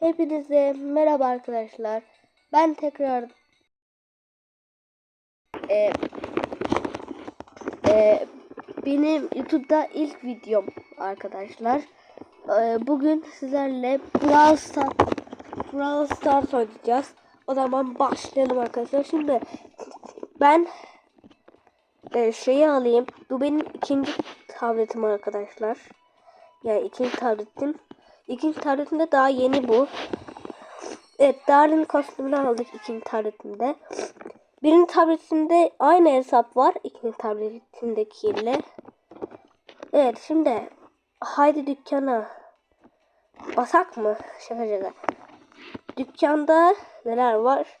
Hepinize merhaba arkadaşlar. Ben tekrar e, e, benim YouTube'da ilk videom arkadaşlar. E, bugün sizlerle Brawl Stars, Brawl Stars oynayacağız. O zaman başlayalım arkadaşlar. Şimdi ben e, şeyi alayım. Bu benim ikinci tabletim arkadaşlar. Yani ikinci tabletim. İkinci tabletimde daha yeni bu. Evet Darwin kostümünü aldık ikinci tabletimde. Birinci tabletimde aynı hesap var. ikinci tabletimdekiyle. Evet şimdi haydi dükkana basak mı? Şaka şaka. Dükkanda neler var?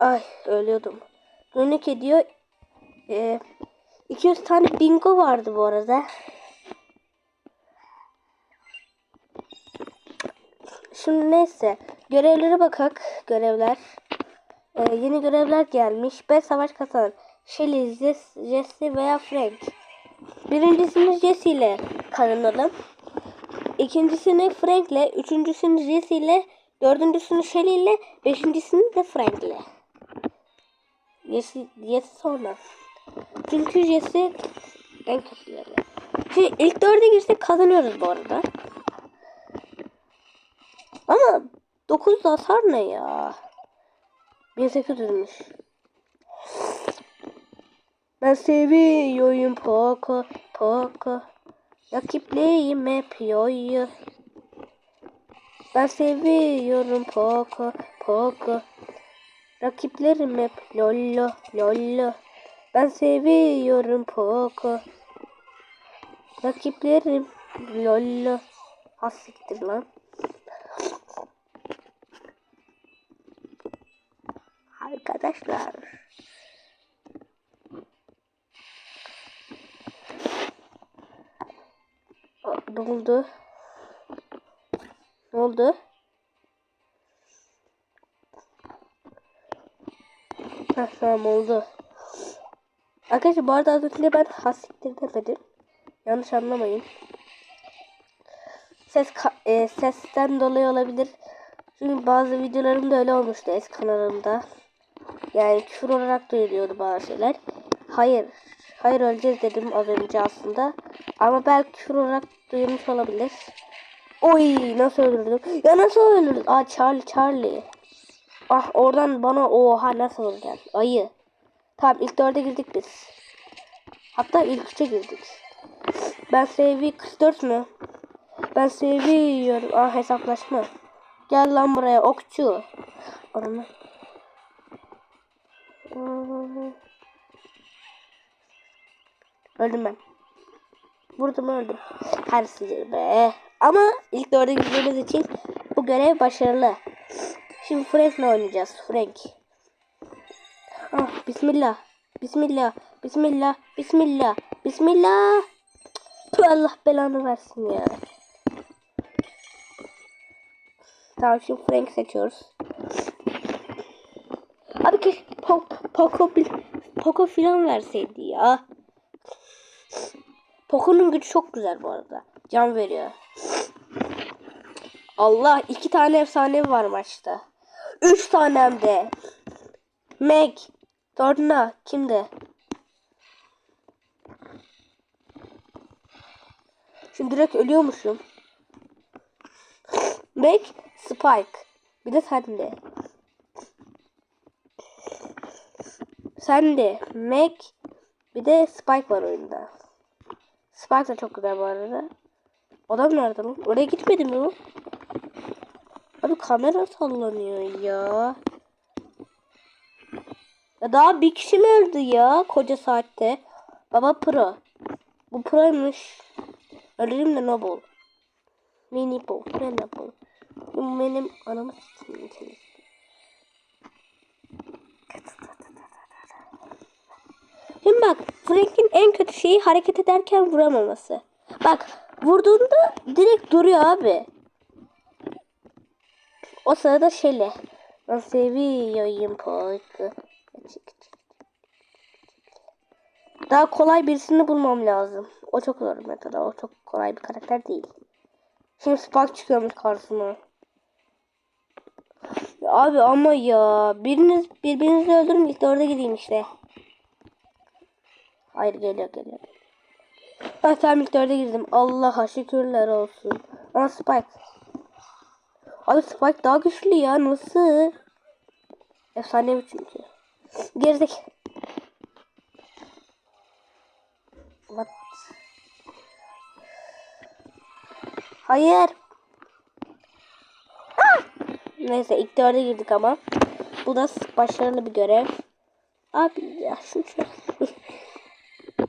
Ay ölüyordum. Günlük ediyor. Ee, 200 tane bingo vardı bu arada. Şimdi neyse. Görevlere bakak. Görevler. Ee, yeni görevler gelmiş. Ben savaş kazanan. Shelly, Jess- Jesse veya Frank. Birincisini Jesse ile kazanalım. İkincisini Frank ile. Üçüncüsünü Jesse ile. Dördüncüsünü Shelly ile. Beşincisini de Frank ile. Jesse, Jesse sonra. Çünkü Jesse en kötüleri. Şimdi ilk dörde girsek kazanıyoruz bu arada. Ama 9 hasar ne ya? 1800'müş. Ben seviyorum Poco Poco. Rakipleyim hep yoyu. Ben seviyorum Poco Poco. Rakiplerim hep lollo lollo. Ben seviyorum Poco. Rakiplerim lollo. Hassiktir lan. Arkadaşlar. Ne oldu? Ne oldu? Heh, tamam oldu. Arkadaşlar bu arada az önce ben hassiktir demedim. Yanlış anlamayın. Ses e, sesten dolayı olabilir. Çünkü bazı videolarımda öyle olmuştu eski kanalımda. Yani küfür olarak duyuluyordu bazı şeyler. Hayır. Hayır öleceğiz dedim az önce aslında. Ama belki küfür olarak duyulmuş olabilir. Oy nasıl öldürdüm? Ya nasıl öldürdüm? Aa Charlie Charlie. Ah oradan bana oha nasıl öldürdün? Ayı. Tamam ilk dörde girdik biz. Hatta ilk üçe girdik. Ben seviye 44 mü? Ben seviyorum. Ah hesaplaşma. Gel lan buraya okçu. Ananı. Öldüm ben. Vurdum öldüm. Her sizi be. Ama ilk dörde girdiğimiz için bu görev başarılı. Şimdi Frank'le oynayacağız. Frank. Ah, bismillah. Bismillah. Bismillah. Bismillah. Bismillah. Tüh, Allah belanı versin ya. Tamam şimdi Frank seçiyoruz. Abi keşke po Poco, bil- Poco filan verseydi ya. Poco'nun gücü çok güzel bu arada. Can veriyor. Allah iki tane efsane var maçta. Üç tane hem de. Meg. Dorna. Kimde? Şimdi direkt ölüyormuşum. Meg. Spike. Bir de sende. Sende. Meg. Bir de Spike var oyunda. Da çok güzel bu arada. Adam nerede lan? Oraya gitmedi mi o? Abi kamera sallanıyor ya. Ya daha bir kişi mi öldü ya koca saatte? Baba pro. Bu proymuş. Ölürüm de noble. Mini bu. Ne noble? Bu benim anamı s**eyim. Şimdi bak Frank'in en kötü şeyi hareket ederken vuramaması. Bak vurduğunda direkt duruyor abi. O sırada şöyle. Seviyorum Poyku. Daha kolay birisini bulmam lazım. O çok zor mesela. O çok kolay bir karakter değil. Şimdi Spike çıkıyormuş karşıma. Abi ama ya biriniz birbirinizi öldürün ilk orada gideyim işte. Hayır geliyor geliyor. Ben tam ilk girdim. Allah'a şükürler olsun. Ama Spike. Abi Spike daha güçlü ya. Nasıl? Efsanevi çünkü. Girdik. What? Hayır. Ah! Neyse ilk dörde girdik ama. Bu da başarılı bir görev. Abi ya şunu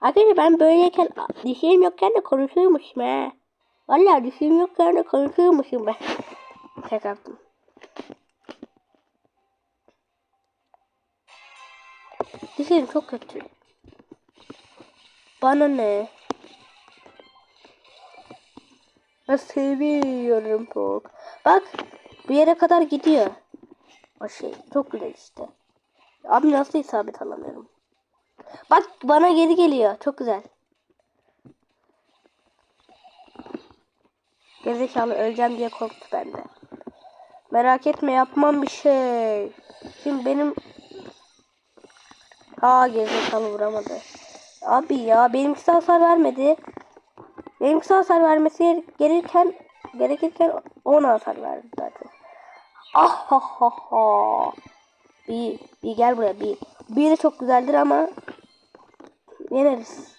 Arkadaşlar ben böyleyken dişim yokken de konuşuyormuşum ha. Valla dişim yokken de konuşuyormuşum ben. Tek attım. Dişim çok kötü. Bana ne? Ben seviyorum çok. Bak bir yere kadar gidiyor. O şey çok güzel işte. Abi nasıl isabet alamıyorum. Bak bana geri geliyor. Çok güzel. Gerizekalı öleceğim diye korktu bende. Merak etme yapmam bir şey. Şimdi benim... Aa gerizekalı vuramadı. Abi ya benimkisi hasar vermedi. Benimkisi hasar vermesi gerekirken gerekirken ona hasar verdi zaten. Ah ha ha ha. Bir, bir gel buraya bir. Bir de çok güzeldir ama yeneriz.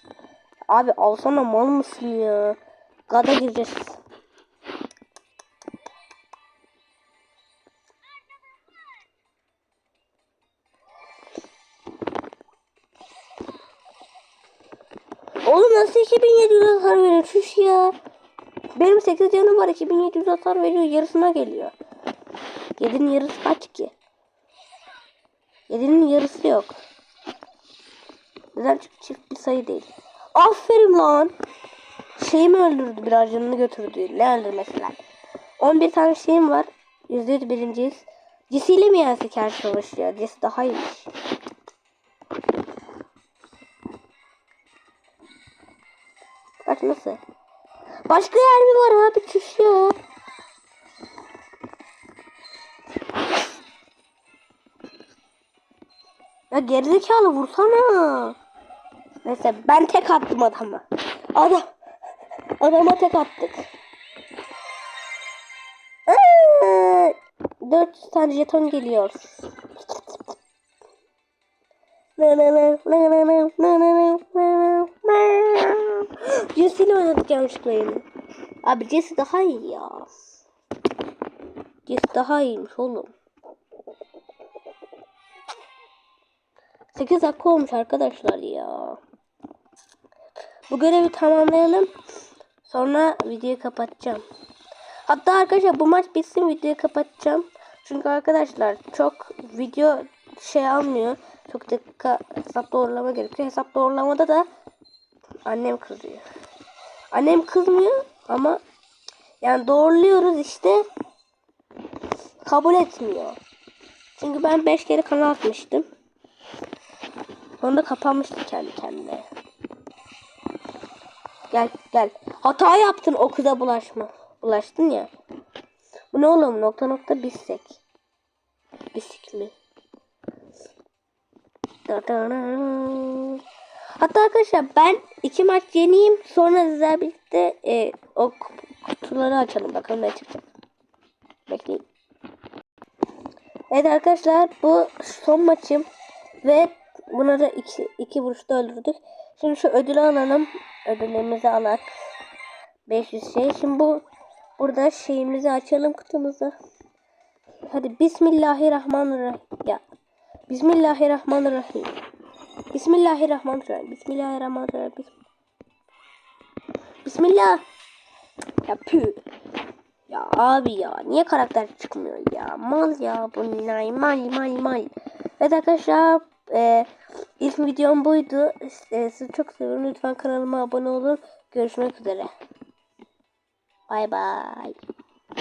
Abi alsana mal mısın ya? Gada gireceğiz. Oğlum nasıl 2700 hasar veriyor? Çüş ya. Benim 8 canım var 2700 hasar veriyor. Yarısına geliyor. 7'nin yarısı kaç ki? 7'nin yarısı yok. Neden çift, çift bir sayı değil. Aferin lan. Şeyimi öldürdü biraz canını götürdü. Ne öldürmesi lan? 11 tane şeyim var. %100 birinciyiz. Cisiyle mi yensek her savaş ya? Cisi daha iyiymiş. Bak nasıl? Başka yer mi var abi? Çüş ya. Ya gerizekalı vursana. Neyse ben tek attım adama. Adam. Adama tek attık. Aa, 400 tane jeton geliyor. Jesse ile oynadık yanlışlıkla yine. Abi Jesse daha iyi ya. Jesse daha iyiymiş oğlum. 8 dakika olmuş arkadaşlar ya. Bu görevi tamamlayalım. Sonra videoyu kapatacağım. Hatta arkadaşlar bu maç bitsin videoyu kapatacağım. Çünkü arkadaşlar çok video şey almıyor. Çok dakika hesap doğrulama gerekiyor. Hesap doğrulamada da annem kızıyor. Annem kızmıyor ama yani doğruluyoruz işte kabul etmiyor. Çünkü ben 5 kere kanal atmıştım. Sonra kapanmıştı kendi kendine. Gel gel. Hata yaptın o kıza bulaşma. Bulaştın ya. Bu ne oğlum nokta nokta bisek. Bisik mi? Hatta arkadaşlar ben iki maç yeneyim. Sonra sizlerle birlikte e, o kutuları açalım. Bakalım ne çıkacak. Bekleyin. Evet arkadaşlar bu son maçım. Ve buna da iki, iki vuruşta öldürdük. Şimdi şu ödülü alalım. Ödüllerimizi alak. 500 şey. Şimdi bu burada şeyimizi açalım kutumuzu. Hadi Bismillahirrahmanirrahim. Ya. Bismillahirrahmanirrahim. Bismillahirrahmanirrahim. Bismillahirrahmanirrahim. Bismillah. Ya pü. Ya abi ya niye karakter çıkmıyor ya? Mal ya bu? Mal mal mal. Evet arkadaşlar e, ilk videom buydu. E, sizi çok seviyorum. Lütfen kanalıma abone olun. Görüşmek üzere. Bay bay.